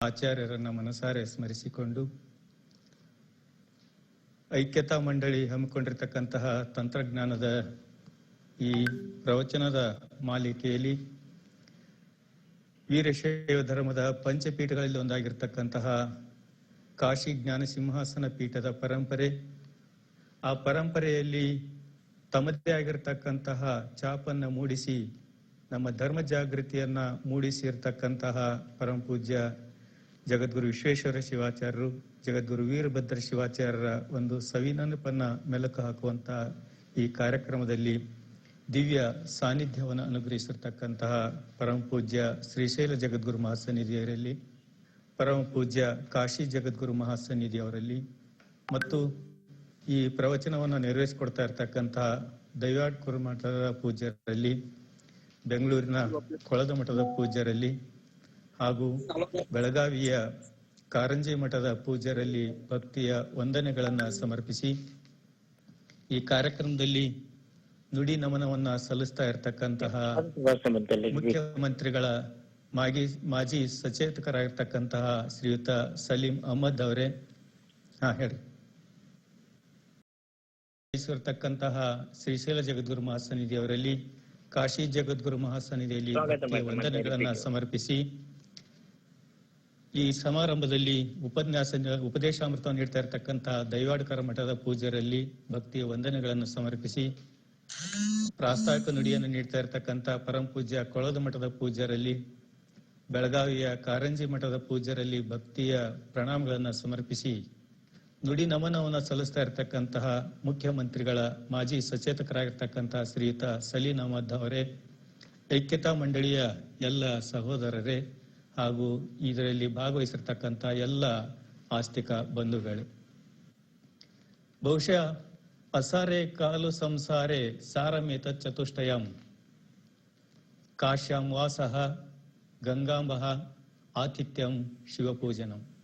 ಆಚಾರ್ಯರನ್ನ ಮನಸಾರೆ ಸ್ಮರಿಸಿಕೊಂಡು ಐಕ್ಯತಾ ಮಂಡಳಿ ಹಮ್ಮಿಕೊಂಡಿರ್ತಕ್ಕಂತಹ ತಂತ್ರಜ್ಞಾನದ ಈ ಪ್ರವಚನದ ಮಾಲಿಕೆಯಲ್ಲಿ ವೀರಶೈವ ಧರ್ಮದ ಪಂಚಪೀಠಗಳಲ್ಲಿ ಒಂದಾಗಿರ್ತಕ್ಕಂತಹ ಕಾಶಿ ಜ್ಞಾನ ಸಿಂಹಾಸನ ಪೀಠದ ಪರಂಪರೆ, ಆ ಪರಂಪರೆಯಲ್ಲಿ ತಮ್ಮದೇ ಆಗಿರ್ತಕ್ಕಂತಹ ಚಾಪನ್ನ ಮೂಡಿಸಿ ನಮ್ಮ ಧರ್ಮ ಜಾಗೃತಿಯನ್ನ ಮೂಡಿಸಿರ್ತಕ್ಕಂತಹ ಪರಮ ಪೂಜ್ಯ ಜಗದ್ಗುರು ವಿಶ್ವೇಶ್ವರ ಶಿವಾಚಾರ್ಯರು, ಜಗದ್ಗುರು ವೀರಭದ್ರ ಶಿವಾಚಾರ್ಯರ ಒಂದು ಸವಿನನಪನ್ನ ಮೆಲುಕು ಹಾಕುವಂತಹ ಈ ಕಾರ್ಯಕ್ರಮದಲ್ಲಿ ದಿವ್ಯ ಸಾನ್ನಿಧ್ಯವನ್ನು ಅನುಗ್ರಹಿಸಿರ್ತಕ್ಕಂತಹ ಪರಮ ಪೂಜ್ಯ ಶ್ರೀಶೈಲ ಜಗದ್ಗುರು ಮಹಾಸನ್ನಿಧಿಯವರಲ್ಲಿ, ಪರಮ ಪೂಜ್ಯ ಕಾಶಿ ಜಗದ್ಗುರು ಮಹಾಸನ್ನಿಧಿಯವರಲ್ಲಿ ಮತ್ತು ಈ ಪ್ರವಚನವನ್ನು ನೆರವೇರಿಸಿಕೊಡ್ತಾ ಇರತಕ್ಕಂತಹ ದೈವಾಡ್ ಕುರುಮಠದ ಪೂಜ್ಯರಲ್ಲಿ, ಬೆಂಗಳೂರಿನ ಕೊಳದ ಮಠದ ಪೂಜ್ಯರಲ್ಲಿ ಹಾಗೂ ಬೆಳಗಾವಿಯ ಕಾರಂಜಿ ಮಠದ ಪೂಜ್ಯರಲ್ಲಿ ಭಕ್ತಿಯ ವಂದನೆಗಳನ್ನ ಸಮರ್ಪಿಸಿ ಈ ಕಾರ್ಯಕ್ರಮದಲ್ಲಿ ನುಡಿ ನಮನವನ್ನ ಸಲ್ಲಿಸ್ತಾ ಇರತಕ್ಕಂತಹ ಮುಖ್ಯಮಂತ್ರಿಗಳ ಮಾಜಿ ಮಾಜಿ ಸಚೇತಕರಾಗಿರ್ತಕ್ಕಂತಹ ಶ್ರೀಯುತ ಸಲೀಂ ಅಹಮದ್ ಅವರೇ. ಹಾ ಹೇಳಿ. ಇರತಕ್ಕಂತಹ ಶ್ರೀಶೈಲ ಜಗದ್ಗುರು ಮಹಾಸನ್ನಿಧಿ ಅವರಲ್ಲಿ ಕಾಶಿ ಜಗದ್ಗುರು ಮಹಾಸನ್ನಿಧಿಯಲ್ಲಿ ವಂದನೆಗಳನ್ನ ಸಮರ್ಪಿಸಿ ಈ ಸಮಾರಂಭದಲ್ಲಿ ಉಪನ್ಯಾಸ ಉಪದೇಶಾಮೃತವನ್ನು ನೀಡ್ತಾ ಇರತಕ್ಕಂತಹ ದೈವಾಡ್ಕರ ಮಠದ ಪೂಜ್ಯರಲ್ಲಿ ಭಕ್ತಿಯ ವಂದನೆಗಳನ್ನು ಸಮರ್ಪಿಸಿ, ಪ್ರಾಸ್ತಾವಿಕ ನುಡಿಯನ್ನು ನೀಡ್ತಾ ಇರತಕ್ಕಂತಹ ಪರಂ ಪೂಜ್ಯ ಕೊಳದ ಮಠದ ಪೂಜ್ಯರಲ್ಲಿ, ಬೆಳಗಾವಿಯ ಕಾರಂಜಿ ಮಠದ ಪೂಜ್ಯರಲ್ಲಿ ಭಕ್ತಿಯ ಪ್ರಣಾಮಗಳನ್ನು ಸಮರ್ಪಿಸಿ, ನುಡಿ ನಮನವನ್ನು ಸಲ್ಲಿಸ್ತಾ ಇರತಕ್ಕಂತಹ ಮುಖ್ಯಮಂತ್ರಿಗಳ ಮಾಜಿ ಸಚೇತಕರಾಗಿರ್ತಕ್ಕಂತಹ ಶ್ರೀಯುತ ಸಲೀನ್ ಅಹಮದ್ ಅವರೇ, ಐಕ್ಯತಾ ಮಂಡಳಿಯ ಎಲ್ಲ ಸಹೋದರರೇ ಹಾಗೂ ಇದರಲ್ಲಿ ಭಾಗವಹಿಸಿರ್ತಕ್ಕಂಥ ಎಲ್ಲ ಆಸ್ತಿಕ ಬಂಧುಗಳು. ಬಹುಶಃ ಅಸಾರೆ ಕಾಲು ಸಂಸಾರೆ ಸಾರಮೇತ ಚತುಷ್ಟಯಂ. ಕಾಶ್ಯಾಂ ವಾಸಃ ಗಂಗಾಂಬಃ ಆತಿಥ್ಯಂ ಶಿವಪೂಜನಂ.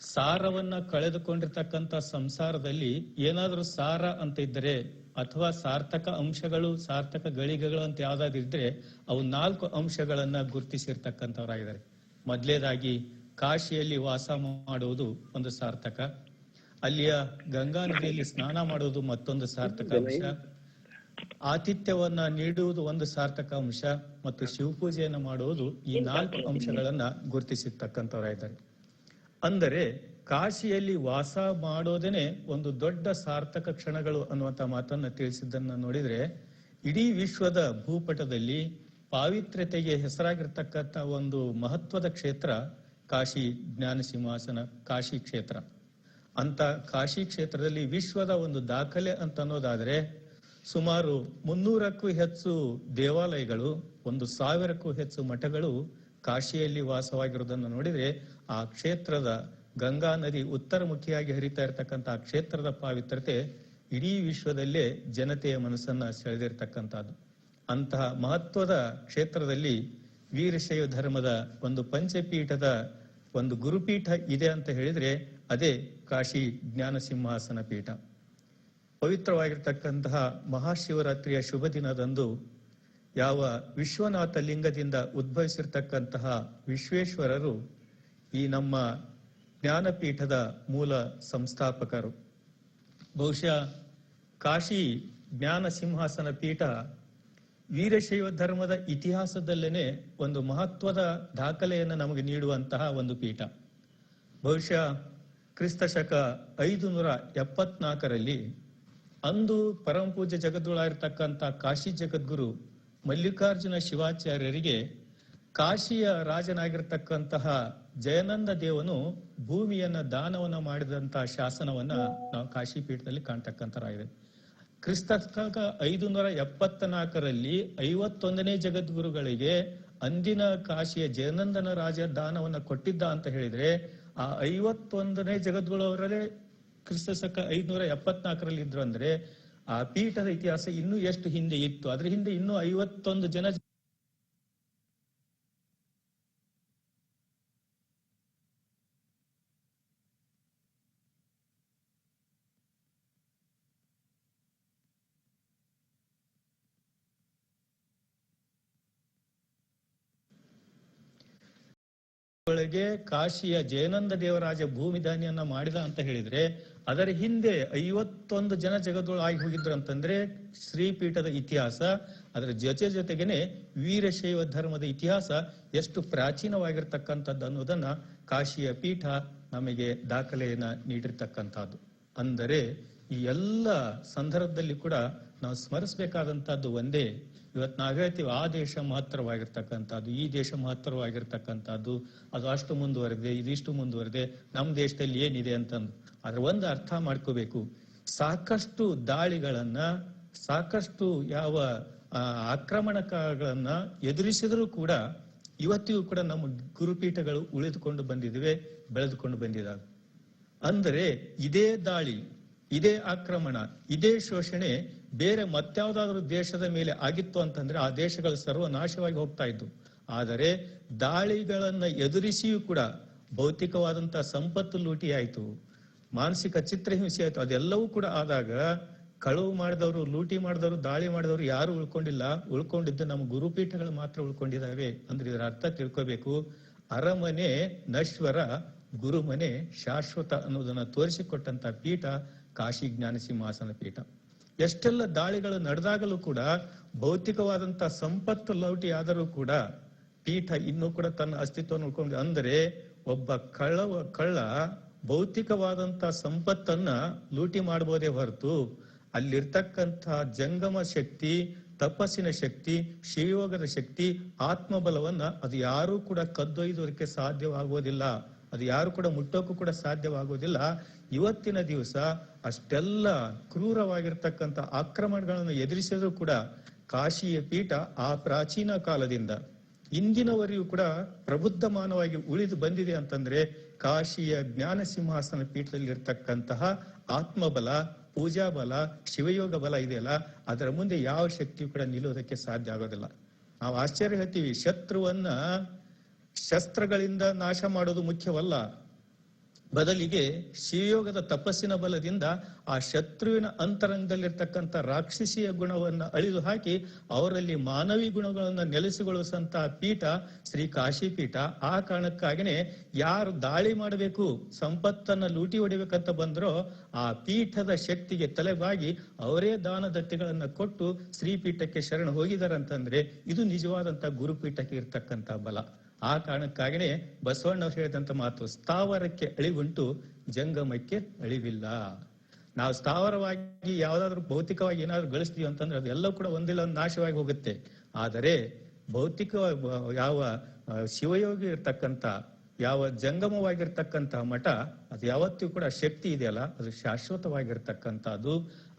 ಸಾರವನ್ನ ಕಳೆದುಕೊಂಡಿರ್ತಕ್ಕಂಥ ಸಂಸಾರದಲ್ಲಿ ಏನಾದರೂ ಸಾರ ಅಂತ ಇದ್ದರೆ ಅಥವಾ ಸಾರ್ಥಕ ಅಂಶಗಳು, ಸಾರ್ಥಕ ಗಳಿಗೆಗಳು ಅಂತ ಯಾವ್ದಾದ್ರು ಇದ್ರೆ ಅವು ನಾಲ್ಕು ಅಂಶಗಳನ್ನ ಗುರುತಿಸಿರ್ತಕ್ಕಂಥವರಾಗಿದ್ದಾರೆ. ಮೊದಲೇದಾಗಿ ಕಾಶಿಯಲ್ಲಿ ವಾಸ ಮಾಡುವುದು ಒಂದು ಸಾರ್ಥಕ. ಅಲ್ಲಿಯ ಗಂಗಾ ನದಿಯಲ್ಲಿ ಸ್ನಾನ ಮಾಡುವುದು ಮತ್ತೊಂದು ಸಾರ್ಥಕ ಅಂಶ. ಆತಿಥ್ಯವನ್ನ ನೀಡುವುದು ಒಂದು ಸಾರ್ಥಕ ಅಂಶ. ಮತ್ತು ಶಿವಪೂಜೆಯನ್ನು ಮಾಡುವುದು ಈ ನಾಲ್ಕು ಅಂಶಗಳನ್ನ ಗುರುತಿಸಿರ್ತಕ್ಕಂಥವರಾಗಿದ್ದಾರೆ. ಅಂದರೆ ಕಾಶಿಯಲ್ಲಿ ವಾಸ ಮಾಡೋದೇನೆ ಒಂದು ದೊಡ್ಡ ಸಾರ್ಥಕ ಕ್ಷಣಗಳು ಅನ್ನುವಂತ ಮಾತನ್ನ ತಿಳಿಸಿದ್ದನ್ನು ನೋಡಿದ್ರೆ, ಇಡೀ ವಿಶ್ವದ ಭೂಪಟದಲ್ಲಿ ಪಾವಿತ್ರ್ಯತೆಗೆ ಹೆಸರಾಗಿರ್ತಕ್ಕಂಥ ಒಂದು ಮಹತ್ವದ ಕ್ಷೇತ್ರ ಕಾಶಿ ಜ್ಞಾನ ಸಿಂಹಾಸನ ಕಾಶಿ ಕ್ಷೇತ್ರ. ಅಂತ ಕಾಶಿ ಕ್ಷೇತ್ರದಲ್ಲಿ ವಿಶ್ವದ ಒಂದು ದಾಖಲೆ ಅಂತ ಅನ್ನೋದಾದ್ರೆ ಸುಮಾರು ಮುನ್ನೂರಕ್ಕೂ ಹೆಚ್ಚು ದೇವಾಲಯಗಳು, ಒಂದು ಸಾವಿರಕ್ಕೂ ಹೆಚ್ಚು ಮಠಗಳು ಕಾಶಿಯಲ್ಲಿ ವಾಸವಾಗಿರುವುದನ್ನು ನೋಡಿದ್ರೆ ಆ ಕ್ಷೇತ್ರದ ಗಂಗಾ ನದಿ ಉತ್ತರಮುಖಿಯಾಗಿ ಹರಿತಾ ಇರತಕ್ಕಂಥ ಕ್ಷೇತ್ರದ ಪಾವಿತ್ರತೆ ಇಡೀ ವಿಶ್ವದಲ್ಲೇ ಜನತೆಯ ಮನಸ್ಸನ್ನ ಸೆಳೆದಿರ್ತಕ್ಕಂಥದ್ದು. ಅಂತಹ ಮಹತ್ವದ ಕ್ಷೇತ್ರದಲ್ಲಿ ವೀರಶೈವ ಧರ್ಮದ ಒಂದು ಪಂಚಪೀಠದ ಒಂದು ಗುರುಪೀಠ ಇದೆ ಅಂತ ಹೇಳಿದ್ರೆ ಅದೇ ಕಾಶಿ ಜ್ಞಾನ ಸಿಂಹಾಸನ ಪೀಠ. ಪವಿತ್ರವಾಗಿರ್ತಕ್ಕಂತಹ ಮಹಾಶಿವರಾತ್ರಿಯ ಶುಭ ದಿನದಂದು ಯಾವ ವಿಶ್ವನಾಥ ಲಿಂಗದಿಂದ ಉದ್ಭವಿಸಿರ್ತಕ್ಕಂತಹ ವಿಶ್ವೇಶ್ವರರು ಈ ನಮ್ಮ ಜ್ಞಾನಪೀಠದ ಮೂಲ ಸಂಸ್ಥಾಪಕರು. ಬಹುಶಃ ಕಾಶಿ ಜ್ಞಾನ ಸಿಂಹಾಸನ ಪೀಠ ವೀರಶೈವ ಧರ್ಮದ ಇತಿಹಾಸದಲ್ಲೇನೆ ಒಂದು ಮಹತ್ವದ ದಾಖಲೆಯನ್ನು ನಮಗೆ ನೀಡುವಂತಹ ಒಂದು ಪೀಠ. ಬಹುಶಃ ಕ್ರಿಸ್ತ ಶಕ ಐದು ನೂರ ಎಪ್ಪತ್ನಾಲ್ಕರಲ್ಲಿ ಅಂದು ಪರಮಪೂಜ್ಯ ಜಗದ್ಗುಳ ಇರತಕ್ಕಂಥ ಕಾಶಿ ಜಗದ್ಗುರು ಮಲ್ಲಿಕಾರ್ಜುನ ಶಿವಾಚಾರ್ಯರಿಗೆ ಕಾಶಿಯ ರಾಜನಾಗಿರ್ತಕ್ಕಂತಹ ಜಯನಂದ ದೇವನು ಭೂಮಿಯನ್ನ ದಾನವನ್ನ ಮಾಡಿದಂತಹ ಶಾಸನವನ್ನ ನಾವು ಕಾಶಿ ಪೀಠದಲ್ಲಿ ಕಾಣ್ತಕ್ಕಂಥರಾಗಿದೆ ಕ್ರಿಸ್ತ ಐದುನೂರ ಐದು ನೂರ ಎಪ್ಪತ್ತ ನಾಲ್ಕರಲ್ಲಿ ಐವತ್ತೊಂದನೇ ಜಗದ್ಗುರುಗಳಿಗೆ ಅಂದಿನ ಕಾಶಿಯ ಜಯನಂದನ ರಾಜ ದಾನವನ್ನ ಕೊಟ್ಟಿದ್ದ ಅಂತ ಹೇಳಿದ್ರೆ ಆ ಐವತ್ತೊಂದನೇ ಜಗದ್ಗುರುವರಲ್ಲೇ ಕ್ರಿಸ್ತ ಶಕ ಐದ್ನೂರ ಎಪ್ಪತ್ನಾಲ್ಕರಲ್ಲಿ ಇದ್ರು ಅಂದ್ರೆ ಆ ಪೀಠದ ಇತಿಹಾಸ ಇನ್ನೂ ಎಷ್ಟು ಹಿಂದೆ ಇತ್ತು? ಅದ್ರ ಹಿಂದೆ ಇನ್ನೂ ಐವತ್ತೊಂದು ಜನ ಒಳಗೆ ಕಾಶಿಯ ಜಯನಂದ ದೇವರಾಜ ಭೂಮಿದಾನಿಯನ್ನ ಮಾಡಿದ ಅಂತ ಹೇಳಿದ್ರೆ, ಅದರ ಹಿಂದೆ ಐವತ್ತೊಂದು ಜನ ಜಗದೊಳ ಆಗಿ ಹೋಗಿದ್ರು ಅಂತಂದ್ರೆ ಶ್ರೀಪೀಠದ ಇತಿಹಾಸ, ಅದರ ಜೊತೆ ಜೊತೆಗೇನೆ ವೀರಶೈವ ಧರ್ಮದ ಇತಿಹಾಸ ಎಷ್ಟು ಪ್ರಾಚೀನವಾಗಿರ್ತಕ್ಕಂಥದ್ದು ಅನ್ನೋದನ್ನ ಕಾಶಿಯ ಪೀಠ ನಮಗೆ ದಾಖಲೆಯನ್ನ ನೀಡಿರ್ತಕ್ಕಂಥದ್ದು. ಅಂದರೆ ಈ ಎಲ್ಲ ಸಂದರ್ಭದಲ್ಲಿ ಕೂಡ ನಾವು ಸ್ಮರಿಸಬೇಕಾದಂತಹದ್ದು ಒಂದೇ. ಇವತ್ತು ನಾವು ಹೇಳ್ತೀವಿ, ಆ ದೇಶ ಮಹತ್ತರವಾಗಿರ್ತಕ್ಕಂಥದ್ದು, ಈ ದೇಶ ಮಹತ್ತರವಾಗಿರ್ತಕ್ಕಂಥದ್ದು. ಅದು ಅಷ್ಟು ಮುಂದುವರೆದೆ ಇದಿಷ್ಟು ಮುಂದುವರೆದೆ ನಮ್ಮ ದೇಶದಲ್ಲಿ ಏನಿದೆ ಅಂತಂದು. ಅದ್ರ ಒಂದು ಅರ್ಥ ಮಾಡ್ಕೋಬೇಕು. ಸಾಕಷ್ಟು ದಾಳಿಗಳನ್ನ, ಸಾಕಷ್ಟು ಯಾವ ಆಕ್ರಮಣಗಳನ್ನ ಎದುರಿಸಿದರೂ ಕೂಡ ಇವತ್ತಿಗೂ ಕೂಡ ನಮ್ಮ ಗುರುಪೀಠಗಳು ಉಳಿದುಕೊಂಡು ಬಂದಿವೆ ಬೆಳೆದುಕೊಂಡು ಬಂದಿದ್ದಾವೆ ಅಂದರೆ ಇದೇ ದಾಳಿ ಇದೇ ಆಕ್ರಮಣ, ಇದೇ ಶೋಷಣೆ ಬೇರೆ ಮತ್ಯಾವುದಾದ್ರೂ ದೇಶದ ಮೇಲೆ ಆಗಿತ್ತು ಅಂತಂದ್ರೆ ಆ ದೇಶಗಳು ಸರ್ವನಾಶವಾಗಿ ಹೋಗ್ತಾ ಇದ್ದು ಆದರೆ ದಾಳಿಗಳನ್ನ ಎದುರಿಸಿಯೂ ಕೂಡ ಭೌತಿಕವಾದಂತಹ ಸಂಪತ್ತು ಲೂಟಿ ಆಯ್ತು. ಮಾನಸಿಕ ಚಿತ್ರಹಿಂಸೆ ಆಯಿತು. ಅದೆಲ್ಲವೂ ಕೂಡ ಆದಾಗ ಕಳುವು ಮಾಡಿದವರು, ಲೂಟಿ ಮಾಡಿದವರು, ದಾಳಿ ಮಾಡಿದವರು ಯಾರು ಉಳ್ಕೊಂಡಿಲ್ಲ. ಉಳ್ಕೊಂಡಿದ್ದು ನಮ್ಮ ಗುರುಪೀಠಗಳು ಮಾತ್ರ ಉಳ್ಕೊಂಡಿದ್ದಾವೆ ಅಂದ್ರೆ ಇದರ ಅರ್ಥ ತಿಳ್ಕೋಬೇಕು. ಅರಮನೆ ನಶ್ವರ, ಗುರುಮನೆ ಶಾಶ್ವತ ಅನ್ನೋದನ್ನ ತೋರಿಸಿಕೊಟ್ಟಂತ ಪೀಠ ಕಾಶಿ ಜ್ಞಾನ ಸಿಂಹಾಸನ ಪೀಠ. ಎಷ್ಟೆಲ್ಲ ದಾಳಿಗಳು ನಡೆದಾಗಲೂ ಕೂಡ ಭೌತಿಕವಾದಂತ ಸಂಪತ್ತು ಲೌಟಿ ಆದರೂ ಕೂಡ ಪೀಠ ಇನ್ನೂ ಕೂಡ ತನ್ನ ಅಸ್ತಿತ್ವವನ್ನು ಉಳ್ಕೊಂಡು ಅಂದರೆ ಒಬ್ಬ ಕಳ್ಳ ಕಳ್ಳ ಭೌತಿಕವಾದಂತ ಸಂಪತ್ತನ್ನ ಲೂಟಿ ಮಾಡಬಹುದೇ ಹೊರತು ಅಲ್ಲಿರ್ತಕ್ಕಂಥ ಜಂಗಮ ಶಕ್ತಿ, ತಪಸ್ಸಿನ ಶಕ್ತಿ ಶಿವಯೋಗದ ಶಕ್ತಿ, ಆತ್ಮಬಲವನ್ನ ಅದು ಯಾರೂ ಕೂಡ ಕದ್ದೊಯ್ದೋದಕ್ಕೆ ಸಾಧ್ಯವಾಗುವುದಿಲ್ಲ ಅದು ಯಾರು ಕೂಡ ಮುಟ್ಟೋಕ್ಕೂ ಕೂಡ ಸಾಧ್ಯವಾಗುವುದಿಲ್ಲ ಇವತ್ತಿನ ದಿವಸ ಅಷ್ಟೆಲ್ಲ ಕ್ರೂರವಾಗಿರ್ತಕ್ಕಂಥ ಆಕ್ರಮಣಗಳನ್ನು ಎದುರಿಸಿದ್ರು ಕೂಡ ಕಾಶಿಯ ಪೀಠ ಆ ಪ್ರಾಚೀನ ಕಾಲದಿಂದ. ಇಂದಿನವರೆಗೂ ಕೂಡ ಪ್ರಬುದ್ಧಮಾನವಾಗಿ ಉಳಿದು ಬಂದಿದೆ ಅಂತಂದ್ರೆ ಕಾಶಿಯ ಜ್ಞಾನ ಸಿಂಹಾಸನ ಪೀಠದಲ್ಲಿ ಇರ್ತಕ್ಕಂತಹ ಆತ್ಮಬಲ ಪೂಜಾ ಬಲ ಶಿವಯೋಗ ಬಲ ಇದೆಯಲ್ಲ, ಅದರ ಮುಂದೆ ಯಾವ ಶಕ್ತಿಯು ಕೂಡ ನಿಲ್ಲುವುದಕ್ಕೆ ಸಾಧ್ಯ ಆಗೋದಿಲ್ಲ. ನಾವು ಆಶ್ಚರ್ಯ ಹೇಳ್ತೀವಿ, ಶತ್ರುವನ್ನ ಶಸ್ತ್ರಗಳಿಂದ ನಾಶ ಮಾಡೋದು ಮುಖ್ಯವಲ್ಲ. ಬದಲಿಗೆ ಶಿವಯೋಗದ ತಪಸ್ಸಿನ ಬಲದಿಂದ ಆ ಶತ್ರುವಿನ ಅಂತರಂಗದಲ್ಲಿರ್ತಕ್ಕಂಥ ರಾಕ್ಷಸಿಯ ಗುಣವನ್ನ ಅಳಿದು ಹಾಕಿ ಅವರಲ್ಲಿ ಮಾನವಿ ಗುಣಗಳನ್ನು ನೆಲೆಸಿಗೊಳಿಸುವಂತಹ ಪೀಠ ಶ್ರೀ ಕಾಶಿ ಪೀಠ ಆ ಕಾರಣಕ್ಕಾಗಿನೇ ಯಾರು ದಾಳಿ ಮಾಡಬೇಕು, ಸಂಪತ್ತನ್ನ ಲೂಟಿ ಹೊಡಿಬೇಕಂತ ಬಂದರೋ ಆ ಪೀಠದ ಶಕ್ತಿಗೆ ತಲೆಬಾಗಿ ಅವರೇ ದಾನ ದತ್ತಿಗಳನ್ನ ಕೊಟ್ಟು ಶ್ರೀಪೀಠಕ್ಕೆ ಶರಣ ಹೋಗಿದ್ದಾರೆ ಅಂತಂದ್ರೆ ಇದು ನಿಜವಾದಂತಹ ಗುರುಪೀಠಕ್ಕೆ ಇರ್ತಕ್ಕಂಥ ಬಲ. ಆ ಕಾರಣಕ್ಕಾಗಿನೇ ಬಸವಣ್ಣ ಹೇಳಿದಂತ ಮಾತು, ಸ್ಥಾವರಕ್ಕೆ ಅಳಿವುಂಟು, ಜಂಗಮಕ್ಕೆ ಅಳಿವಿಲ್ಲ. ನಾವು ಸ್ಥಾವರವಾಗಿ ಯಾವ್ದಾದ್ರು ಭೌತಿಕವಾಗಿ ಏನಾದ್ರು ಗಳಿಸ್ತೀವಿ ಅಂತಂದ್ರೆ ಅದೆಲ್ಲವೂ ಕೂಡ ಒಂದಿಲ್ಲ, ಒಂದು ನಾಶವಾಗಿ ಹೋಗುತ್ತೆ. ಆದರೆ ಭೌತಿಕ ಯಾವ ಶಿವಯೋಗಿ ಇರ್ತಕ್ಕಂಥ, ಯಾವ ಜಂಗಮವಾಗಿರ್ತಕ್ಕಂಥ ಮಠ, ಅದು ಯಾವತ್ತೂ ಕೂಡ ಶಕ್ತಿ ಇದೆಯಲ್ಲ, ಅದು ಶಾಶ್ವತವಾಗಿರ್ತಕ್ಕಂಥದ್ದು.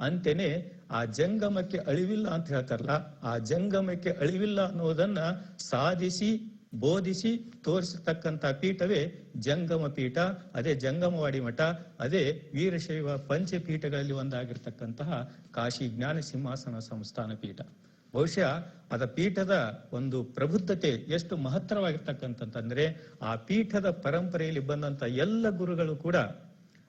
ಅಂತೇನೆ ಆ ಜಂಗಮಕ್ಕೆ ಅಳಿವಿಲ್ಲ ಅಂತ ಹೇಳ್ತಾರಲ್ಲ, ಆ ಜಂಗಮಕ್ಕೆ ಅಳಿವಿಲ್ಲ ಅನ್ನೋದನ್ನ ಸಾಧಿಸಿ ಬೋಧಿಸಿ ತೋರಿಸತಕ್ಕಂಥ ಪೀಠವೇ ಜಂಗಮ ಪೀಠ, ಅದೇ ಜಂಗಮವಾಡಿ ಮಠ, ಅದೇ ವೀರಶೈವ ಪಂಚಪೀಠಗಳಲ್ಲಿ ಒಂದಾಗಿರ್ತಕ್ಕಂತಹ ಕಾಶಿ ಜ್ಞಾನ ಸಿಂಹಾಸನ ಸಂಸ್ಥಾನ ಪೀಠ. ಬಹುಶಃ ಅದ ಪೀಠದ ಒಂದು ಪ್ರಬುದ್ಧತೆ ಎಷ್ಟು ಮಹತ್ತರವಾಗಿರ್ತಕ್ಕಂಥಂತಂದ್ರೆ ಆ ಪೀಠದ ಪರಂಪರೆಯಲ್ಲಿ ಬಂದಂತ ಎಲ್ಲ ಗುರುಗಳು ಕೂಡ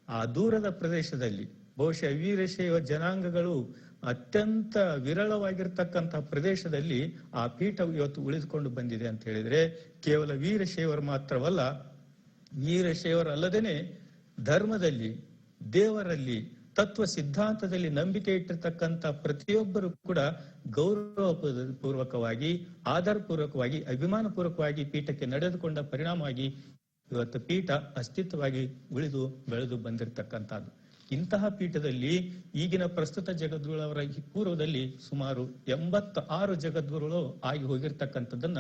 ಆ ದೂರದ ಪ್ರದೇಶದಲ್ಲಿ, ಬಹುಶಃ ವೀರಶೈವ ಜನಾಂಗಗಳು ಅತ್ಯಂತ ವಿರಳವಾಗಿರ್ತಕ್ಕಂತಹ ಪ್ರದೇಶದಲ್ಲಿ ಆ ಪೀಠ ಇವತ್ತು ಉಳಿದುಕೊಂಡು ಬಂದಿದೆ ಅಂತ ಹೇಳಿದ್ರೆ ಕೇವಲ ವೀರಶೈವರು ಮಾತ್ರವಲ್ಲ ವೀರಶೈವರಲ್ಲದೇನೆ ಧರ್ಮದಲ್ಲಿ, ದೇವರಲ್ಲಿ, ತತ್ವ ಸಿದ್ಧಾಂತದಲ್ಲಿ ನಂಬಿಕೆ ಇಟ್ಟಿರ್ತಕ್ಕಂಥ ಪ್ರತಿಯೊಬ್ಬರು ಕೂಡ ಗೌರವ ಪೂರ್ವಕವಾಗಿ ಆಧಾರ ಪೂರ್ವಕವಾಗಿ ಅಭಿಮಾನ ಪೂರ್ವಕವಾಗಿ ಪೀಠಕ್ಕೆ ನಡೆದುಕೊಂಡ ಪರಿಣಾಮವಾಗಿ ಇವತ್ತು ಪೀಠ ಅಸ್ತಿತ್ವವಾಗಿ ಉಳಿದು ಬೆಳೆದು ಬಂದಿರತಕ್ಕಂಥದ್ದು. ಇಂತಹ ಪೀಠದಲ್ಲಿ ಈಗಿನ ಪ್ರಸ್ತುತ ಜಗದ್ಗುರುವರ ಪೂರ್ವದಲ್ಲಿ ಸುಮಾರು ಎಂಬತ್ತ ಆರು ಜಗದ್ಗುರುಗಳು ಆಗಿ ಹೋಗಿರ್ತಕ್ಕಂಥದ್ದನ್ನ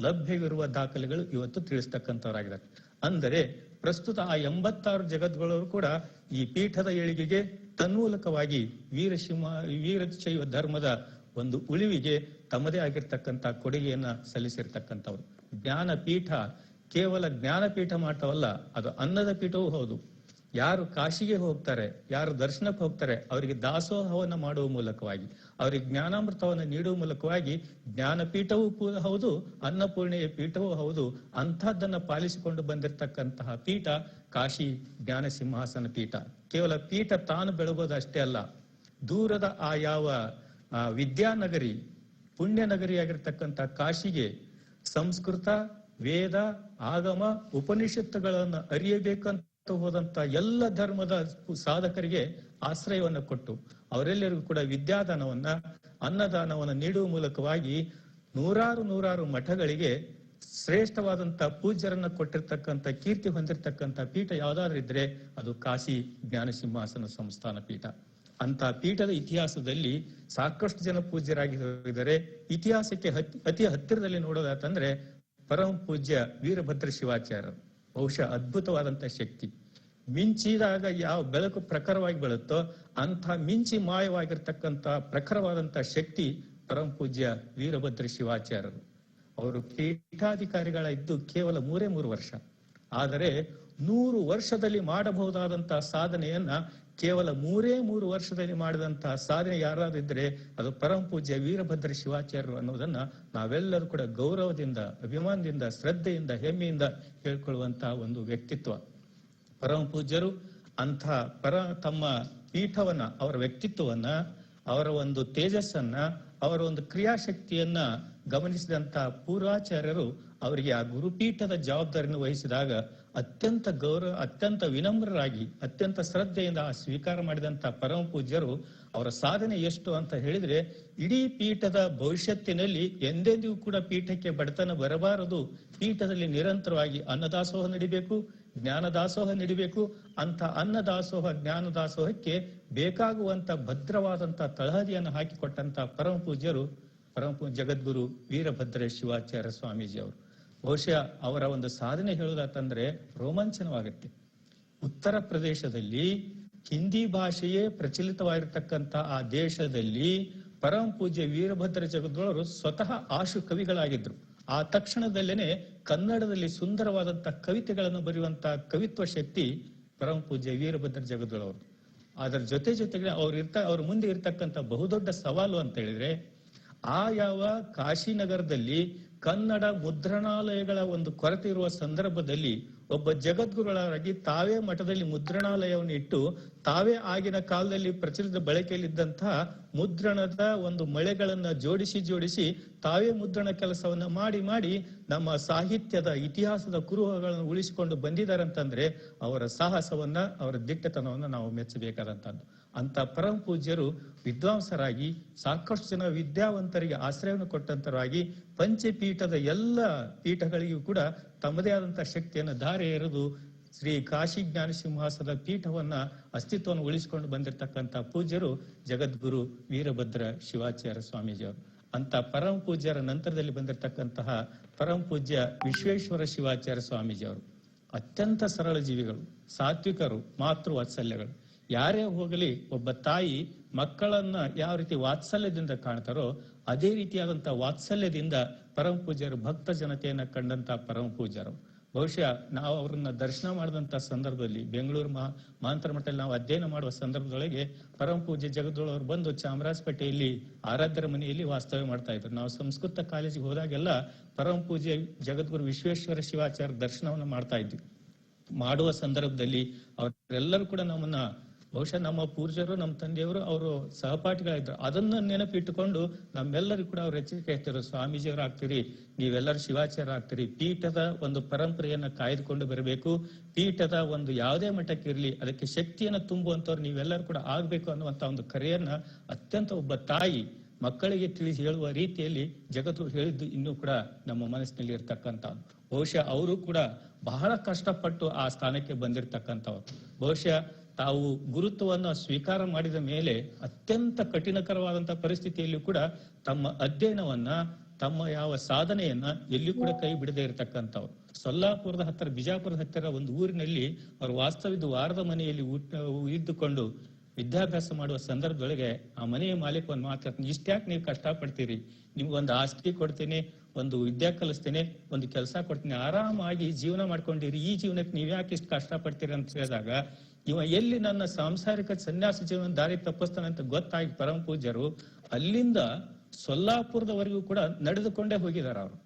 ಲಭ್ಯವಿರುವ ದಾಖಲೆಗಳು ಇವತ್ತು ತಿಳಿಸ್ತಕ್ಕಂಥವರಾಗಿದ್ದಾರೆ. ಅಂದರೆ ಪ್ರಸ್ತುತ ಆ ಎಂಬತ್ತಾರು ಜಗದ್ಗುರುವರು ಕೂಡ ಈ ಪೀಠದ ಏಳಿಗೆಗೆ ತನ್ಮೂಲಕವಾಗಿ ವೀರಶಿವ ವೀರಶೈವ ಧರ್ಮದ ಒಂದು ಉಳಿವಿಗೆ ತಮ್ಮದೇ ಆಗಿರ್ತಕ್ಕಂಥ ಕೊಡುಗೆಯನ್ನ ಸಲ್ಲಿಸಿರ್ತಕ್ಕಂಥವ್ರು. ಜ್ಞಾನ ಪೀಠ ಕೇವಲ ಜ್ಞಾನಪೀಠ ಮಾತ್ರವಲ್ಲ, ಅದು ಅನ್ನದ ಪೀಠವೂ ಹೌದು. ಯಾರು ಕಾಶಿಗೆ ಹೋಗ್ತಾರೆ, ಯಾರು ದರ್ಶನಕ್ಕೆ ಹೋಗ್ತಾರೆ, ಅವರಿಗೆ ದಾಸೋಹವನ್ನು ಮಾಡುವ ಮೂಲಕವಾಗಿ, ಅವರಿಗೆ ಜ್ಞಾನಾಮೃತವನ್ನು ನೀಡುವ ಮೂಲಕವಾಗಿ ಜ್ಞಾನಪೀಠವೂ ಹೌದು, ಅನ್ನಪೂರ್ಣೆಯ ಪೀಠವೂ ಹೌದು, ಅಂಥದ್ದನ್ನ ಪಾಲಿಸಿಕೊಂಡು ಬಂದಿರತಕ್ಕಂತಹ ಪೀಠ ಕಾಶಿ ಜ್ಞಾನ ಸಿಂಹಾಸನ ಪೀಠ. ಕೇವಲ ಪೀಠ ತಾನು ಬೆಳಗೋದು ಅಷ್ಟೇ ಅಲ್ಲ, ದೂರದ ಆ ಯಾವ ವಿದ್ಯಾನಗರಿ ಪುಣ್ಯ ನಗರಿಯಾಗಿರ್ತಕ್ಕಂಥ ಕಾಶಿಗೆ ಸಂಸ್ಕೃತ, ವೇದ, ಆಗಮ, ಉಪನಿಷತ್ತುಗಳನ್ನು ಅರಿಯಬೇಕಂತ ಹೋದಂತ ಎಲ್ಲ ಧರ್ಮದ ಸಾಧಕರಿಗೆ ಆಶ್ರಯವನ್ನ ಕೊಟ್ಟು ಅವರೆಲ್ಲರಿಗೂ ಕೂಡ ವಿದ್ಯಾದಾನವನ್ನ, ಅನ್ನದಾನವನ್ನ ನೀಡುವ ಮೂಲಕವಾಗಿ ನೂರಾರು ನೂರಾರು ಮಠಗಳಿಗೆ ಶ್ರೇಷ್ಠವಾದಂತ ಪೂಜ್ಯರನ್ನ ಕೊಟ್ಟಿರ್ತಕ್ಕಂತ ಕೀರ್ತಿ ಹೊಂದಿರತಕ್ಕಂಥ ಪೀಠ ಯಾವ್ದಾದ್ರು ಇದ್ರೆ ಅದು ಕಾಶಿ ಜ್ಞಾನ ಸಿಂಹಾಸನ ಸಂಸ್ಥಾನ ಪೀಠ. ಅಂತ ಪೀಠದ ಇತಿಹಾಸದಲ್ಲಿ ಸಾಕಷ್ಟು ಜನ ಪೂಜ್ಯರಾಗಿದ್ದಾರೆ ಇತಿಹಾಸಕ್ಕೆ ಹತ್- ಅತಿ ಹತ್ತಿರದಲ್ಲಿ ನೋಡೋದಾತಂದ್ರೆ ಪರಮ ಪೂಜ್ಯ ವೀರಭದ್ರ ಶಿವಾಚಾರ್ಯರು. ಬಹುಶಃ ಅದ್ಭುತವಾದಂತ ಶಕ್ತಿ. ಮಿಂಚಿದಾಗ ಯಾವ ಬೆಳಕು ಪ್ರಖರವಾಗಿ ಬೆಳುತ್ತೋ ಅಂಥ ಮಿಂಚಿ ಮಾಯವಾಗಿರ್ತಕ್ಕಂಥ ಪ್ರಖರವಾದಂಥ ಶಕ್ತಿ ಪರಮ ಪೂಜ್ಯ ವೀರಭದ್ರ ಶಿವಾಚಾರ್ಯರು. ಅವರು ಪೀಠಾಧಿಕಾರಿಗಳಿದ್ದು ಕೇವಲ ಮೂರೇ ಮೂರು ವರ್ಷ. ಆದರೆ ನೂರು ವರ್ಷದಲ್ಲಿ ಮಾಡಬಹುದಾದಂತಹ ಸಾಧನೆಯನ್ನ ಕೇವಲ ಮೂರೇ ಮೂರು ವರ್ಷದಲ್ಲಿ ಮಾಡಿದಂತಹ ಸಾಧನೆ ಯಾರಾದಿದ್ರೆ ಅದು ಪರಮ ಪೂಜ್ಯ ವೀರಭದ್ರ ಶಿವಾಚಾರ್ಯರು ಅನ್ನೋದನ್ನ ನಾವೆಲ್ಲರೂ ಕೂಡ ಗೌರವದಿಂದ, ಅಭಿಮಾನದಿಂದ, ಶ್ರದ್ಧೆಯಿಂದ, ಹೆಮ್ಮೆಯಿಂದ ಹೇಳ್ಕೊಳ್ಳುವಂತಹ ಒಂದು ವ್ಯಕ್ತಿತ್ವ. ಪರಮ ಪೂಜ್ಯರು ಅಂಥ ಪರ ತಮ್ಮ ಪೀಠವನ್ನ, ಅವರ ವ್ಯಕ್ತಿತ್ವವನ್ನ, ಅವರ ಒಂದು ತೇಜಸ್ಸನ್ನ, ಅವರ ಒಂದು ಕ್ರಿಯಾಶಕ್ತಿಯನ್ನ ಗಮನಿಸಿದಂತ ಪೂರ್ವಾಚಾರ್ಯರು ಅವರಿಗೆ ಆ ಗುರುಪೀಠದ ಜವಾಬ್ದಾರಿಯನ್ನು ವಹಿಸಿದಾಗ ಅತ್ಯಂತ ಗೌರವ ಅತ್ಯಂತ ವಿನಮ್ರರಾಗಿ, ಅತ್ಯಂತ ಶ್ರದ್ಧೆಯಿಂದ ಸ್ವೀಕಾರ ಮಾಡಿದಂತ ಪರಮ ಪೂಜ್ಯರು ಅವರ ಸಾಧನೆ ಎಷ್ಟು ಅಂತ ಹೇಳಿದ್ರೆ ಇಡೀ ಪೀಠದ ಭವಿಷ್ಯತ್ತಿನಲ್ಲಿ ಎಂದೆಂದಿಗೂ ಕೂಡ ಪೀಠಕ್ಕೆ ಬಡತನ ಬರಬಾರದು. ಪೀಠದಲ್ಲಿ ನಿರಂತರವಾಗಿ ಅನ್ನದಾಸೋಹ ನಡಿಬೇಕು. ಜ್ಞಾನದಾಸೋಹ ನಡಿಬೇಕು. ಅಂತ ಅನ್ನದಾಸೋಹ, ಜ್ಞಾನದಾಸೋಹಕ್ಕೆ ಬೇಕಾಗುವಂತ ಭದ್ರವಾದಂತ ತಳಹದಿಯನ್ನು ಹಾಕಿಕೊಟ್ಟಂತ ಪರಮ ಪೂಜ್ಯರು ಪರಮ ಜಗದ್ಗುರು ವೀರಭದ್ರ ಶಿವಾಚಾರ್ಯ ಸ್ವಾಮೀಜಿ ಅವರು ಬಹುಶಃ ಅವರ ಒಂದು ಸಾಧನೆ ಹೇಳುವುದಾತಂದ್ರೆ ರೋಮಾಂಚನವಾಗುತ್ತೆ. ಉತ್ತರ ಪ್ರದೇಶದಲ್ಲಿ ಹಿಂದಿ ಭಾಷೆಯೇ ಪ್ರಚಲಿತವಾಗಿರ್ತಕ್ಕಂಥ ಆ ದೇಶದಲ್ಲಿ ಪರಮ ಪೂಜ್ಯ ವೀರಭದ್ರ ಜಗದ್ಗುರು ಸ್ವತಃ ಆಶು ಕವಿಗಳಾಗಿದ್ರು ಆ ತಕ್ಷಣದಲ್ಲೇನೆ ಕನ್ನಡದಲ್ಲಿ ಸುಂದರವಾದಂತ ಕವಿತೆಗಳನ್ನು ಬರೆಯುವಂತಹ ಕವಿತ್ವ ಶಕ್ತಿ ಪರಮ ಪೂಜ್ಯ ವೀರಭದ್ರ ಜಗದ್ಗುಳವರು ಅದರ ಜೊತೆ ಜೊತೆಗೆ ಅವ್ರು ಇರ್ತ, ಅವ್ರ ಮುಂದೆ ಇರ್ತಕ್ಕಂಥ ಬಹುದೊಡ್ಡ ಸವಾಲು ಅಂತ ಹೇಳಿದ್ರೆ ಆ ಯಾವ ಕಾಶಿನಗರದಲ್ಲಿ ಕನ್ನಡ ಮುದ್ರಣಾಲಯಗಳ ಒಂದು ಕೊರತೆ ಇರುವ ಸಂದರ್ಭದಲ್ಲಿ ಒಬ್ಬ ಜಗದ್ಗುರುಗಳಾಗಿ ತಾವೇ ಮಠದಲ್ಲಿ ಮುದ್ರಣಾಲಯವನ್ನು ಇಟ್ಟು ತಾವೇ ಆಗಿನ ಕಾಲದಲ್ಲಿ ಪ್ರಚಲಿತ ಬಳಕೆಯಲ್ಲಿದ್ದಂತಹ ಮುದ್ರಣದ ಒಂದು ಮಳೆಗಳನ್ನ ಜೋಡಿಸಿ ಜೋಡಿಸಿ ತಾವೇ ಮುದ್ರಣ ಕೆಲಸವನ್ನ ಮಾಡಿ ಮಾಡಿ ನಮ್ಮ ಸಾಹಿತ್ಯದ ಇತಿಹಾಸದ ಕುರುಹಗಳನ್ನು ಉಳಿಸಿಕೊಂಡು ಬಂದಿದ್ದಾರೆ ಅಂತಂದ್ರೆ ಅವರ ಸಾಹಸವನ್ನ, ಅವರ ದಿಟ್ಟತನವನ್ನ ನಾವು ಮೆಚ್ಚಬೇಕಾದಂತದ್ದು ಅಂತ ಪರಮ ಪೂಜ್ಯರು ವಿದ್ವಾಂಸರಾಗಿ ಸಾಕಷ್ಟು ಜನ ವಿದ್ಯಾವಂತರಿಗೆ ಆಶ್ರಯವನ್ನು ಕೊಟ್ಟಂತರಾಗಿ ಪಂಚಪೀಠದ ಎಲ್ಲ ಪೀಠಗಳಿಗೂ ಕೂಡ ತಮ್ಮದೇ ಆದಂತಹ ಶಕ್ತಿಯನ್ನು ಧಾರೆ ಎರೆದು ಶ್ರೀ ಕಾಶಿ ಜ್ಞಾನ ಸಿಂಹಾಸದ ಪೀಠವನ್ನ ಅಸ್ತಿತ್ವವನ್ನು ಉಳಿಸಿಕೊಂಡು ಬಂದಿರತಕ್ಕಂತ ಪೂಜ್ಯರು ಜಗದ್ಗುರು ವೀರಭದ್ರ ಶಿವಾಚಾರ್ಯ ಸ್ವಾಮೀಜಿಯವರು. ಅಂತ ಪರಮ ಪೂಜ್ಯರ ನಂತರದಲ್ಲಿ ಬಂದಿರತಕ್ಕಂತಹ ಪರಮ ಪೂಜ್ಯ ವಿಶ್ವೇಶ್ವರ ಶಿವಾಚಾರ್ಯ ಸ್ವಾಮೀಜಿಯವರು. ಅತ್ಯಂತ ಸರಳ ಜೀವಿಗಳು, ಸಾತ್ವಿಕರು ಮಾತೃ ವಾತ್ಸಲ್ಯಗಳು ಯಾರೇ ಹೋಗಲಿ ಒಬ್ಬ ತಾಯಿ ಮಕ್ಕಳನ್ನ ಯಾವ ರೀತಿ ವಾತ್ಸಲ್ಯದಿಂದ ಕಾಣ್ತಾರೋ ಅದೇ ರೀತಿಯಾದಂತಹ ವಾತ್ಸಲ್ಯದಿಂದ ಪರಮ ಪೂಜ್ಯರು, ಭಕ್ತ ಜನತೆಯನ್ನ ಕಂಡಂತ ಪರಮ ಪೂಜ್ಯರು. ಬಹುಶಃ ನಾವು ಅವ್ರನ್ನ ದರ್ಶನ ಮಾಡಿದಂತ ಸಂದರ್ಭದಲ್ಲಿ ಬೆಂಗಳೂರು ಮಹಾ ಮಹಾಂತರ ಮಠದಲ್ಲಿ ನಾವು ಅಧ್ಯಯನ ಮಾಡುವ ಸಂದರ್ಭದೊಳಗೆ ಪರಮ ಪೂಜ್ಯ ಜಗದೊಳವರು ಬಂದು ಚಾಮರಾಜಪೇಟೆಯಲ್ಲಿ ಆರಾಧ್ಯರ ಮನೆಯಲ್ಲಿ ವಾಸ್ತವ್ಯ ಮಾಡ್ತಾ ಇದ್ರು. ನಾವು ಸಂಸ್ಕೃತ ಕಾಲೇಜಿಗೆ ಹೋದಾಗೆಲ್ಲ ಪರಮ ಪೂಜೆ ಜಗದ್ಗುರು ವಿಶ್ವೇಶ್ವರ ಶಿವಾಚಾರ್ಯ ದರ್ಶನವನ್ನು ಮಾಡ್ತಾ ಇದ್ವಿ. ಮಾಡುವ ಸಂದರ್ಭದಲ್ಲಿ ಅವರೆಲ್ಲರೂ ಕೂಡ ನಮ್ಮನ್ನ ಬಹುಶಃ ನಮ್ಮ ಪೂರ್ಜರು, ನಮ್ಮ ತಂದೆಯವರು ಅವರು ಸಹಪಾಠಿಗಳಿದ್ರು ಅದನ್ನ ನೆನಪಿಟ್ಟುಕೊಂಡು ನಮ್ಮೆಲ್ಲರಿಗೂ ಕೂಡ ಅವ್ರು ಎಚ್ಚರಿಕೆ ಹೇಳ್ತಿದ್ರು, ಸ್ವಾಮೀಜಿಯವರು ಆಗ್ತೀರಿ, ನೀವೆಲ್ಲರೂ ಶಿವಾಚಾರ್ಯ ಆಗ್ತೀರಿ, ಪೀಠದ ಒಂದು ಪರಂಪರೆಯನ್ನ ಕಾಯ್ದುಕೊಂಡು ಬರಬೇಕು. ಪೀಠದ ಒಂದು ಯಾವುದೇ ಮಟ್ಟಕ್ಕೆ ಇರಲಿ, ಅದಕ್ಕೆ ಶಕ್ತಿಯನ್ನು ತುಂಬುವಂತವ್ರು ನೀವೆಲ್ಲರೂ ಕೂಡ ಆಗ್ಬೇಕು ಅನ್ನುವಂತ ಒಂದು ಕರೆಯನ್ನ ಅತ್ಯಂತ ಒಬ್ಬ ತಾಯಿ ಮಕ್ಕಳಿಗೆ ತಿಳಿಸಿ ಹೇಳುವ ರೀತಿಯಲ್ಲಿ ಜಗತ್ತು ಹೇಳಿದ್ದು ಇನ್ನೂ ಕೂಡ ನಮ್ಮ ಮನಸ್ಸಿನಲ್ಲಿ ಇರ್ತಕ್ಕಂಥ ಬಹುಶಃ ಅವರು ಕೂಡ ಬಹಳ ಕಷ್ಟಪಟ್ಟು ಆ ಸ್ಥಾನಕ್ಕೆ ಬಂದಿರತಕ್ಕಂಥವ್ರು. ಬಹುಶಃ ತಾವು ಗುರುತ್ವವನ್ನು ಸ್ವೀಕಾರ ಮಾಡಿದ ಮೇಲೆ ಅತ್ಯಂತ ಕಠಿಣಕರವಾದಂತಹ ಪರಿಸ್ಥಿತಿಯಲ್ಲೂ ಕೂಡ ತಮ್ಮ ಅಧ್ಯಯನವನ್ನ, ತಮ್ಮ ಯಾವ ಸಾಧನೆಯನ್ನ ಎಲ್ಲಿ ಕೂಡ ಕೈ ಬಿಡದೆ ಇರತಕ್ಕಂಥವ್ರು. ಸೊಲ್ಲಾಪುರದ ಹತ್ತಿರ, ಬಿಜಾಪುರದ ಹತ್ತಿರ ಒಂದು ಊರಿನಲ್ಲಿ ಅವರು ವಾಸ್ತವಿದ್ದು ವಾರದ ಮನೆಯಲ್ಲಿ ಇದ್ದುಕೊಂಡು ವಿದ್ಯಾಭ್ಯಾಸ ಮಾಡುವ ಸಂದರ್ಭದೊಳಗೆ ಆ ಮನೆಯ ಮಾಲೀಕ ಒಂದು ಮಾತಾಡ್ತೀನಿ ಇಷ್ಟ್ಯಾಕೆ ನೀವು ಕಷ್ಟಪಡ್ತೀರಿ. ನಿಮ್ಗೊಂದು ಆಸ್ತಿ ಕೊಡ್ತೀನಿ, ಒಂದು ವಿದ್ಯಾ ಕಲಿಸ್ತೇನೆ, ಒಂದು ಕೆಲಸ ಕೊಡ್ತೀನಿ, ಆರಾಮಾಗಿ ಜೀವನ ಮಾಡ್ಕೊಂಡಿರಿ. ಈ ಜೀವನಕ್ಕೆ ನೀವ್ಯಾಕೆ ಯಾಕೆ ಕಷ್ಟ ಕಷ್ಟಪಡ್ತೀರಿ ಅಂತ ಹೇಳಿದಾಗ ಇವ ಎಲ್ಲಿ ನನ್ನ ಸಾಂಸಾರಿಕ ಸನ್ಯಾಸ ಜೀವನ ದಾರಿ ತಪ್ಪಿಸ್ತಾನೆ ಅಂತ ಗೊತ್ತಾಗಿ ಪರಮ ಪೂಜ್ಯರು, ಅಲ್ಲಿಂದ ಸೊಲ್ಲಾಪುರದವರೆಗೂ ಕೂಡ ನಡೆದುಕೊಂಡೇ ಹೋಗಿದ್ದಾರೆ ಅವರು.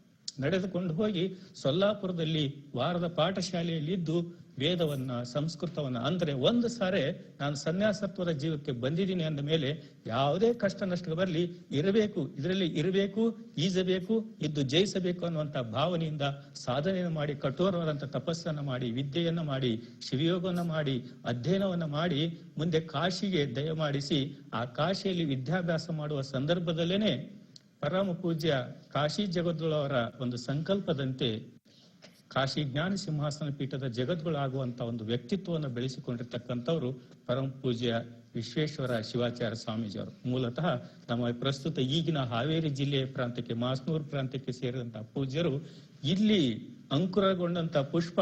ನಡೆದುಕೊಂಡು ಹೋಗಿ ಸೊಲ್ಲಾಪುರದಲ್ಲಿ ವಾರದ ಪಾಠಶಾಲೆಯಲ್ಲಿ ಇದ್ದು ವೇದವನ್ನ, ಸಂಸ್ಕೃತವನ್ನ, ಅಂದ್ರೆ ಒಂದು ಸಾರೆ ನಾನು ಸನ್ಯಾಸತ್ವದ ಜೀವಕ್ಕೆ ಬಂದಿದ್ದೀನಿ ಅಂದ ಮೇಲೆ ಯಾವುದೇ ಕಷ್ಟ ನಷ್ಟ ಬರಲಿ, ಇರಬೇಕು, ಇದರಲ್ಲಿ ಇರಬೇಕು, ಈಜಬೇಕು, ಇದ್ದು ಜಯಿಸಬೇಕು ಅನ್ನುವಂತ ಭಾವನೆಯಿಂದ ಸಾಧನೆಯನ್ನು ಮಾಡಿ ಕಠೋರವಾದಂತ ತಪಸ್ಸನ್ನ ಮಾಡಿ, ವಿದ್ಯೆಯನ್ನ ಮಾಡಿ, ಶಿವಯೋಗವನ್ನು ಮಾಡಿ, ಅಧ್ಯಯನವನ್ನ ಮಾಡಿ, ಮುಂದೆ ಕಾಶಿಗೆ ದಯಮಾಡಿಸಿ, ಆ ಕಾಶಿಯಲ್ಲಿ ವಿದ್ಯಾಭ್ಯಾಸ ಮಾಡುವ ಸಂದರ್ಭದಲ್ಲೇನೆ ಪರಮ ಪೂಜ್ಯ ಕಾಶಿ ಜಗದ್ಗುಳವರ ಒಂದು ಸಂಕಲ್ಪದಂತೆ ಕಾಶಿ ಜ್ಞಾನ ಸಿಂಹಾಸನ ಪೀಠದ ಜಗದ್ಗುಳಾಗುವಂತ ಒಂದು ವ್ಯಕ್ತಿತ್ವವನ್ನು ಬೆಳೆಸಿಕೊಂಡಿರ್ತಕ್ಕಂಥವ್ರು ಪರಮ ಪೂಜ್ಯ ವಿಶ್ವೇಶ್ವರ ಶಿವಾಚಾರ್ಯ ಸ್ವಾಮೀಜಿಯವರು. ಮೂಲತಃ ನಮ್ಮ ಪ್ರಸ್ತುತ ಈಗಿನ ಹಾವೇರಿ ಜಿಲ್ಲೆಯ ಪ್ರಾಂತ್ಯಕ್ಕೆ, ಮಾಸ್ನೂರು ಪ್ರಾಂತ್ಯಕ್ಕೆ ಸೇರಿದಂತಹ ಪೂಜ್ಯರು ಇಲ್ಲಿ ಅಂಕುರಗೊಂಡಂತ ಪುಷ್ಪ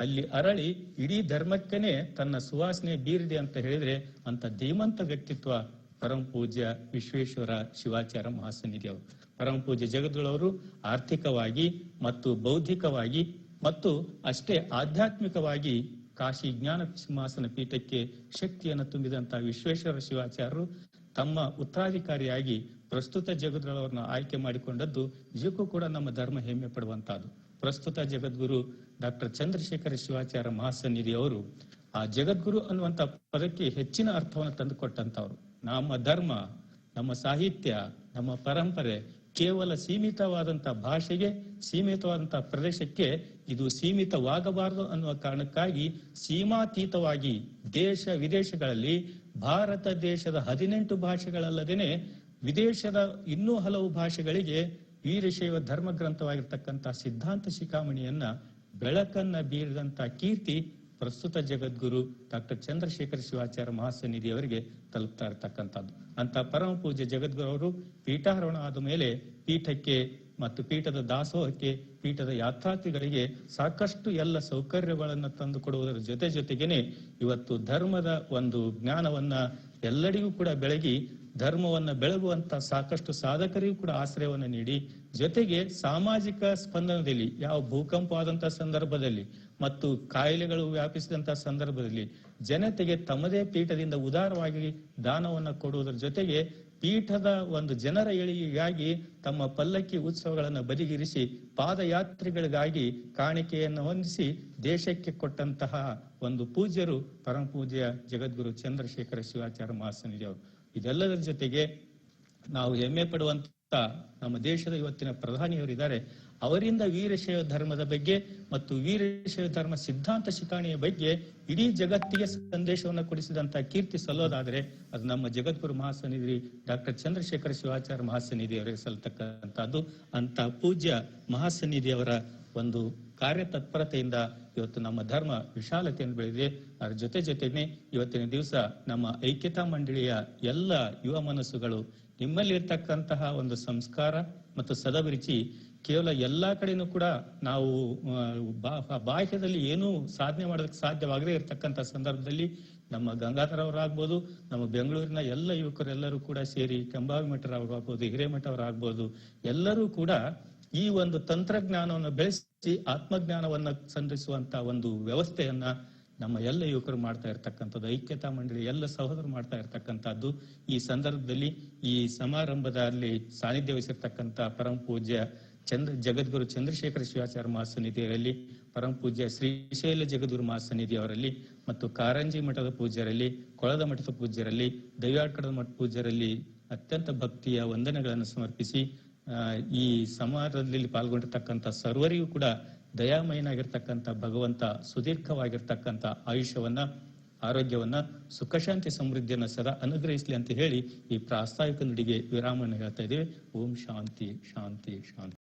ಅಲ್ಲಿ ಅರಳಿ ಇಡೀ ಧರ್ಮಕ್ಕೇನೆ ತನ್ನ ಸುವಾಸನೆ ಬೀರಿದೆ ಅಂತ ಹೇಳಿದ್ರೆ ಅಂತ ಧೀಮಂತ ವ್ಯಕ್ತಿತ್ವ ಪರಮ ಪೂಜ್ಯ ವಿಶ್ವೇಶ್ವರ ಶಿವಾಚಾರ್ಯ ಮಹಾಸನ್ನಿಧಿ ಅವರು ಪರಮ ಪೂಜ್ಯ ಜಗದ್ಗುಳವರು ಆರ್ಥಿಕವಾಗಿ ಮತ್ತು ಬೌದ್ಧಿಕವಾಗಿ ಮತ್ತು ಅಷ್ಟೇ ಆಧ್ಯಾತ್ಮಿಕವಾಗಿ ಕಾಶಿ ಜ್ಞಾನ ಸಿಂಹಾಸನ ಪೀಠಕ್ಕೆ ಶಕ್ತಿಯನ್ನು ತುಂಬಿದಂತಹ ವಿಶ್ವೇಶ್ವರ ಶಿವಾಚಾರ್ಯರು ತಮ್ಮ ಉತ್ತರಾಧಿಕಾರಿಯಾಗಿ ಪ್ರಸ್ತುತ ಜಗದ್ಗುರು ಆಯ್ಕೆ ಮಾಡಿಕೊಂಡದ್ದು ನಿಜಕ್ಕೂ ಕೂಡ ನಮ್ಮ ಧರ್ಮ ಹೆಮ್ಮೆ ಪಡುವಂತಹದ್ದು ಪ್ರಸ್ತುತ ಜಗದ್ಗುರು ಡಾಕ್ಟರ್ ಚಂದ್ರಶೇಖರ ಶಿವಾಚಾರ್ಯ ಮಹಾಸನ್ನಿಧಿ ಅವರು ಆ ಜಗದ್ಗುರು ಅನ್ನುವಂತ ಪದಕ್ಕೆ ಹೆಚ್ಚಿನ ಅರ್ಥವನ್ನು ತಂದುಕೊಟ್ಟಂತವ್ರು ನಮ್ಮ ಧರ್ಮ, ನಮ್ಮ ಸಾಹಿತ್ಯ, ನಮ್ಮ ಪರಂಪರೆ ಕೇವಲ ಸೀಮಿತವಾದಂತ ಭಾಷೆಗೆ ಸೀಮಿತವಾದಂತ ಪ್ರದೇಶಕ್ಕೆ ಇದು ಸೀಮಿತವಾಗಬಾರದು ಅನ್ನುವ ಕಾರಣಕ್ಕಾಗಿ ಸೀಮಾತೀತವಾಗಿ ದೇಶ ವಿದೇಶಗಳಲ್ಲಿ, ಭಾರತ ದೇಶದ ಹದಿನೆಂಟು ಭಾಷೆಗಳಲ್ಲದೇನೆ ವಿದೇಶದ ಇನ್ನೂ ಹಲವು ಭಾಷೆಗಳಿಗೆ ವೀರಶೈವ ಧರ್ಮ ಗ್ರಂಥವಾಗಿರ್ತಕ್ಕಂಥ ಸಿದ್ಧಾಂತ ಶಿಖಾಮಣಿಯನ್ನ ಬೆಳಕನ್ನ ಬೀರಿದಂತ ಕೀರ್ತಿ ಪ್ರಸ್ತುತ ಜಗದ್ಗುರು ಡಾಕ್ಟರ್ ಚಂದ್ರಶೇಖರ ಶಿವಾಚಾರ್ಯ ಮಹಾಸನ್ನಿಧಿ ಅವರಿಗೆ ತಲುಪ್ತಾ ಇರತಕ್ಕಂಥದ್ದು. ಅಂತ ಪರಮ ಪೂಜ್ಯ ಜಗದ್ಗುರು ಅವರು ಪೀಠಾರೋಹಣ ಆದ ಮೇಲೆ ಪೀಠಕ್ಕೆ ಮತ್ತು ಪೀಠದ ದಾಸೋಹಕ್ಕೆ, ಪೀಠದ ಯಾತ್ರಾರ್ಥಿಗಳಿಗೆ ಸಾಕಷ್ಟು ಎಲ್ಲ ಸೌಕರ್ಯಗಳನ್ನು ತಂದು ಕೊಡುವುದರ ಜೊತೆ ಜೊತೆಗೇನೆ ಇವತ್ತು ಧರ್ಮದ ಒಂದು ಜ್ಞಾನವನ್ನ ಎಲ್ಲರಿಗೂ ಕೂಡ ಬೆಳಗಿ ಧರ್ಮವನ್ನ ಬೆಳಗುವಂತ ಸಾಕಷ್ಟು ಸಾಧಕರಿಗೂ ಕೂಡ ಆಶ್ರಯವನ್ನ ನೀಡಿ ಜೊತೆಗೆ ಸಾಮಾಜಿಕ ಸ್ಪಂದನದಲ್ಲಿ, ಯಾವ ಭೂಕಂಪ ಆದಂತಹ ಸಂದರ್ಭದಲ್ಲಿ ಮತ್ತು ಕಾಯಿಲೆಗಳು ವ್ಯಾಪಿಸಿದಂತಹ ಸಂದರ್ಭದಲ್ಲಿ ಜನತೆಗೆ ತಮ್ಮದೇ ಪೀಠದಿಂದ ಉದಾರವಾಗಿ ದಾನವನ್ನು ಕೊಡುವುದರ ಜೊತೆಗೆ ಪೀಠದ ಒಂದು ಜನರ ಏಳಿಗೆಗಾಗಿ ತಮ್ಮ ಪಲ್ಲಕ್ಕಿ ಉತ್ಸವಗಳನ್ನು ಬದಿಗಿರಿಸಿ ಪಾದಯಾತ್ರಿಗಳಿಗಾಗಿ ಕಾಣಿಕೆಯನ್ನು ಹೊಂದಿಸಿ ದೇಶಕ್ಕೆ ಕೊಟ್ಟಂತಹ ಒಂದು ಪೂಜ್ಯರು ಪರಮ ಜಗದ್ಗುರು ಚಂದ್ರಶೇಖರ ಶಿವಾಚಾರ್ಯ ಮಹಾಸನಿಧಿ ಅವರು. ಇದೆಲ್ಲದರ ಜೊತೆಗೆ ನಾವು ಹೆಮ್ಮೆ ಪಡುವಂತ ನಮ್ಮ ದೇಶದ ಇವತ್ತಿನ ಪ್ರಧಾನಿಯವರಿದ್ದಾರೆ. ಅವರಿಂದ ವೀರಶೈವ ಧರ್ಮದ ಬಗ್ಗೆ ಮತ್ತು ವೀರಶೈವ ಧರ್ಮ ಸಿದ್ಧಾಂತ ಶಿಕಾಣಿಯ ಬಗ್ಗೆ ಇಡೀ ಜಗತ್ತಿಗೆ ಸಂದೇಶವನ್ನು ಕೊಡಿಸಿದಂತ ಕೀರ್ತಿ ಸಲ್ಲೋದಾದ್ರೆ ಅದು ನಮ್ಮ ಜಗದ್ಗುರು ಮಹಾಸನಿಧಿ ಡಾಕ್ಟರ್ ಚಂದ್ರಶೇಖರ ಶಿವಾಚಾರ್ಯ ಮಹಾಸನ್ನಿಧಿ ಅವರಿಗೆ ಅಂತ ಪೂಜ್ಯ ಮಹಾಸನ್ನಿಧಿಯವರ ಒಂದು ಕಾರ್ಯತತ್ಪರತೆಯಿಂದ ಇವತ್ತು ನಮ್ಮ ಧರ್ಮ ವಿಶಾಲತೆಯನ್ನು ಬೆಳೆದಿದೆ. ಅದರ ಜೊತೆ ಜೊತೆನೆ ಇವತ್ತಿನ ದಿವಸ ನಮ್ಮ ಐಕ್ಯತಾ ಮಂಡಳಿಯ ಎಲ್ಲ ಯುವ ಮನಸ್ಸುಗಳು ನಿಮ್ಮಲ್ಲಿ ಇರ್ತಕ್ಕಂತಹ ಒಂದು ಸಂಸ್ಕಾರ ಮತ್ತು ಸದಭಿರುಚಿ ಕೇವಲ ಎಲ್ಲಾ ಕಡೆನೂ ಕೂಡ ನಾವು ಬಾಹ್ಯದಲ್ಲಿ ಏನೂ ಸಾಧನೆ ಮಾಡೋದಕ್ಕೆ ಸಾಧ್ಯವಾಗದೇ ಇರತಕ್ಕಂತ ಸಂದರ್ಭದಲ್ಲಿ ನಮ್ಮ ಗಂಗಾಧರ ಅವರಾಗ್ಬೋದು ನಮ್ಮ ಬೆಂಗಳೂರಿನ ಎಲ್ಲ ಯುವಕರೆಲ್ಲರೂ ಕೂಡ ಸೇರಿ ಕಂಬಾವಿಮಠರ ಅವರಾಗ್ಬೋದು ಹಿರೇಮಠ ಹಿರೇಮಠವರಾಗ್ಬೋದು, ಎಲ್ಲರೂ ಕೂಡ ಈ ಒಂದು ತಂತ್ರಜ್ಞಾನವನ್ನು ಬೆಳೆಸಿ ಆತ್ಮಜ್ಞಾನವನ್ನು ಸಂಧಿಸುವಂತ ಒಂದು ವ್ಯವಸ್ಥೆಯನ್ನ ನಮ್ಮ ಎಲ್ಲ ಯುವಕರು ಮಾಡ್ತಾ ಇರ್ತಕ್ಕಂಥದ್ದು, ಐಕ್ಯತಾ ಮಂಡಳಿ ಎಲ್ಲ ಸಹೋದರು ಮಾಡ್ತಾ ಇರ್ತಕ್ಕಂಥದ್ದು, ಈ ಸಂದರ್ಭದಲ್ಲಿ ಈ ಸಮಾರಂಭದಲ್ಲಿ ಸಾನ್ನಿಧ್ಯ ವಹಿಸಿರ್ತಕ್ಕಂಥ ಪರಮ ಪೂಜ್ಯ ಚಂದ್ರ, ಜಗದ್ಗುರು ಚಂದ್ರಶೇಖರ ಶಿವಾಚಾರ್ಯ ಮಹಾಸನ್ನಿಧಿಯವರಲ್ಲಿ, ಪರಮ ಪೂಜ್ಯ ಶ್ರೀಶೈಲ ಜಗದ್ಗುರು ಮಹಾಸನ್ನಿಧಿ ಅವರಲ್ಲಿ ಮತ್ತು ಕಾರಂಜಿ ಮಠದ ಪೂಜ್ಯರಲ್ಲಿ, ಕೊಳದ ಮಠದ ಪೂಜ್ಯರಲ್ಲಿ ದೈವಾಡ್ಕಡದ ಮಠ ಪೂಜ್ಯರಲ್ಲಿ ಅತ್ಯಂತ ಭಕ್ತಿಯ ವಂದನೆಗಳನ್ನು ಸಮರ್ಪಿಸಿ ಈ ಸಮಾರಂಭದಲ್ಲಿ ಪಾಲ್ಗೊಂಡಿರ್ತಕ್ಕಂಥ ಸರ್ವರಿಗೂ ಕೂಡ ದಯಾಮಯನಾಗಿರ್ತಕ್ಕಂಥ ಭಗವಂತ, ಸುದೀರ್ಘವಾಗಿರ್ತಕ್ಕಂಥ ಆಯುಷ್ಯವನ್ನ, ಆರೋಗ್ಯವನ್ನ ಸುಖಶಾಂತಿ ಸಮೃದ್ಧಿಯನ್ನ ಸದಾ ಅನುಗ್ರಹಿಸಲಿ ಅಂತ ಹೇಳಿ ಈ ಪ್ರಾಸ್ತಾವಿಕ ನುಡಿಗೆ ವಿರಾಮವನ್ನು ಹೇಳ್ತಾ ಇದ್ದೇವೆ. ಓಂ ಶಾಂತಿ ಶಾಂತಿ ಶಾಂತಿ.